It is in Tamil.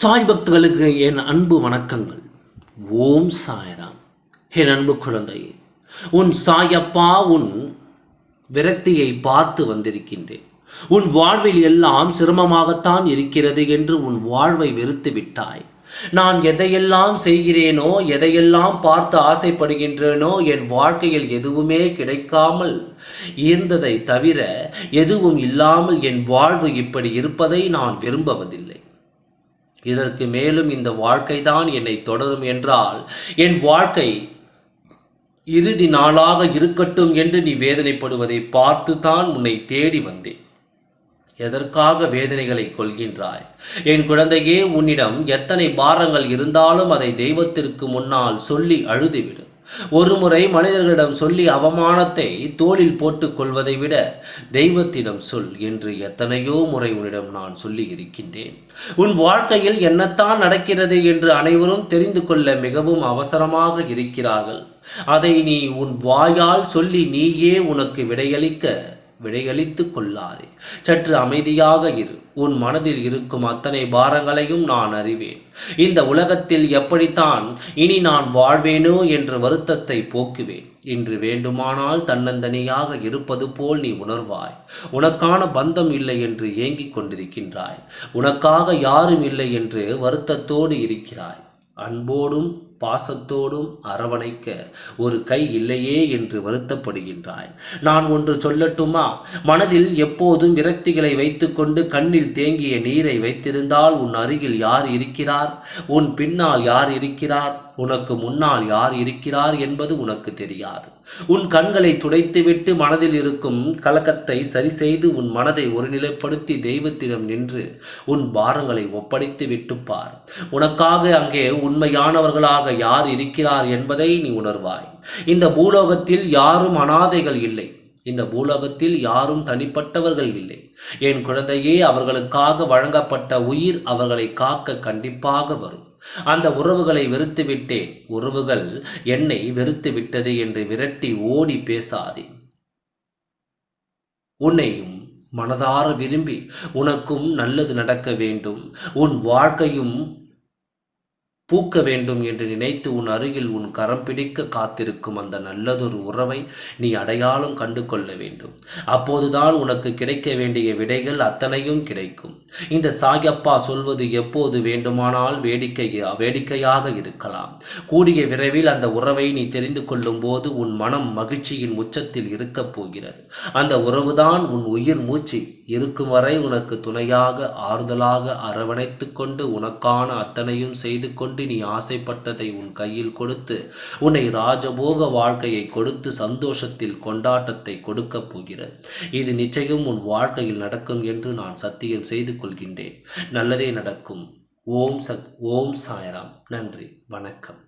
சாய் பக்தர்களுக்கு என் அன்பு வணக்கங்கள். ஓம் சாயராம். என் அன்பு குழந்தையே உன் சாயப்பா உன் விரக்தியை பார்த்து வந்திருக்கின்றேன். உன் வாழ்வில் எல்லாம் சிரமமாகத்தான் இருக்கிறது என்று உன் வாழ்வை வெறுத்து விட்டாய். நான் எதையெல்லாம் செய்கிறேனோ எதையெல்லாம் பார்த்து ஆசைப்படுகின்றேனோ என் வாழ்க்கையில் எதுவுமே கிடைக்காமல் இருந்ததை தவிர எதுவும் இல்லாமல் என் வாழ்வு இப்படி இருப்பதை நான் விரும்புவதில்லை. இதற்கு மேலும் இந்த வாழ்க்கைதான் என்னை தொடரும் என்றால் என் வாழ்க்கை இறுதி நாளாக இருக்கட்டும் என்று நீ வேதனைப்படுவதை பார்த்து தான் உன்னை தேடி வந்தேன். எதற்காக வேதனைகளை கொள்கின்றாய்? என் குழந்தையே உன்னிடம் எத்தனை பாரங்கள் இருந்தாலும் அதை தெய்வத்திற்கு முன்னால் சொல்லி அழுதுவிடும் ஒருமுறை மனிதர்களிடம் சொல்லி அவமானத்தை தோளில் போட்டுக் கொள்வதை விட தெய்வத்திடம் சொல் என்று எத்தனையோ முறை உன்னிடம் நான் சொல்லி இருக்கின்றேன் உன் வாழ்க்கையில் என்னத்தான் நடக்கிறது என்று அனைவரும் தெரிந்து கொள்ள மிகவும் அவசரமாக இருக்கிறார்கள். அதை நீ உன் வாயால் சொல்லி நீயே உனக்கு விடையளிக்க விடையளித்து கொள்ளாதே. சற்று அமைதியாக இரு. உன் மனதில் இருக்கும் அத்தனை பாரங்களையும் நான் அறிவேன். இந்த உலகத்தில் எப்படித்தான் இனி நான் வாழ்வேனோ என்ற வருத்தத்தை போக்குவேன். இன்று வேண்டுமானால் தன்னந்தனியாக இருப்பது போல் நீ உணர்வாய். உனக்கான பந்தம் இல்லை என்று ஏங்கிக் கொண்டிருக்கின்றாய். உனக்காக யாரும் இல்லை என்று வருத்தத்தோடு இருக்கிறாய். அன்போடும் பாசத்தோடும் அரவணைக்க ஒரு கை இல்லையே என்று வருத்தப்படுகின்றாய். நான் ஒன்று சொல்லட்டுமா? மனதில் எப்போதும் விரக்திகளை வைத்துக்கொண்டு கண்ணில் தேங்கிய நீரை வைத்திருந்தால் உன் அருகில் யார் இருக்கிறார்? உன் பின்னால் யார் இருக்கிறார்? உனக்கு முன்னால் யார் இருக்கிறார் என்பது உனக்கு தெரியாது. உன் கண்களை துடைத்துவிட்டு மனதில் இருக்கும் கலக்கத்தை சரி செய்து உன் மனதை ஒருநிலைப்படுத்தி தெய்வத்திடம் நின்று உன் பாரங்களை ஒப்படைத்து விட்டுப்பார் உனக்காக அங்கே உண்மையானவர்களாக யார் இருக்கிறார் என்பதை நீ உணர்வாய். இந்த பூலோகத்தில் யாரும் அனாதைகள் இல்லை. இந்த பூலோகத்தில் யாரும் தனிப்பட்டவர்கள் இல்லை. என் குழந்தையே அவர்களுக்காக வழங்கப்பட்ட உயிர் அவர்களை காக்க கண்டிப்பாக வரும். அந்த உறவுகளை வெறுத்து விட்டேன் உறவுகள் என்னை வெறுத்து விட்டது என்று விரட்டி ஓடி பேசாதே. உன்னையும் மனதார விரும்பி உனக்கும் நல்லது நடக்க வேண்டும். உன் வாழ்க்கையும் பூக்க வேண்டும் என்று நினைத்து உன் அருகில் உன் கரம் பிடிக்க காத்திருக்கும் அந்த நல்லதொரு உறவை நீ அடையாளம் கண்டு கொள்ள வேண்டும். அப்போதுதான் உனக்கு கிடைக்க வேண்டிய விடைகள் அத்தனையும் கிடைக்கும். இந்த சாயப்பா சொல்வது எப்போது வேண்டுமானால் வேடிக்கை வேடிக்கையாக இருக்கலாம். கூடிய விரைவில் அந்த உறவை நீ தெரிந்து கொள்ளும் போது உன் மனம் மகிழ்ச்சியின் உச்சத்தில் இருக்கப் போகிறது. அந்த உறவுதான் உன் உயிர் மூச்சு. இருக்கும் வரை உனக்கு துணையாக ஆறுதலாக அரவணைத்து கொண்டு உனக்கான அத்தனையும் செய்து கொண்டு கொண்டு நீ ஆசைப்பட்டதை உன் கையில் கொடுத்து உன்னை ராஜபோக வாழ்க்கையை கொடுத்து சந்தோஷத்தில் கொண்டாட்டத்தை கொடுக்கப் போகிறது இது நிச்சயம் உன் வாழ்க்கையில் நடக்கும் என்று நான் சத்தியம் செய்து கொள்கின்றேன். நல்லதே நடக்கும். ஓம் சத் ஓம் சாயராம். நன்றி. வணக்கம்.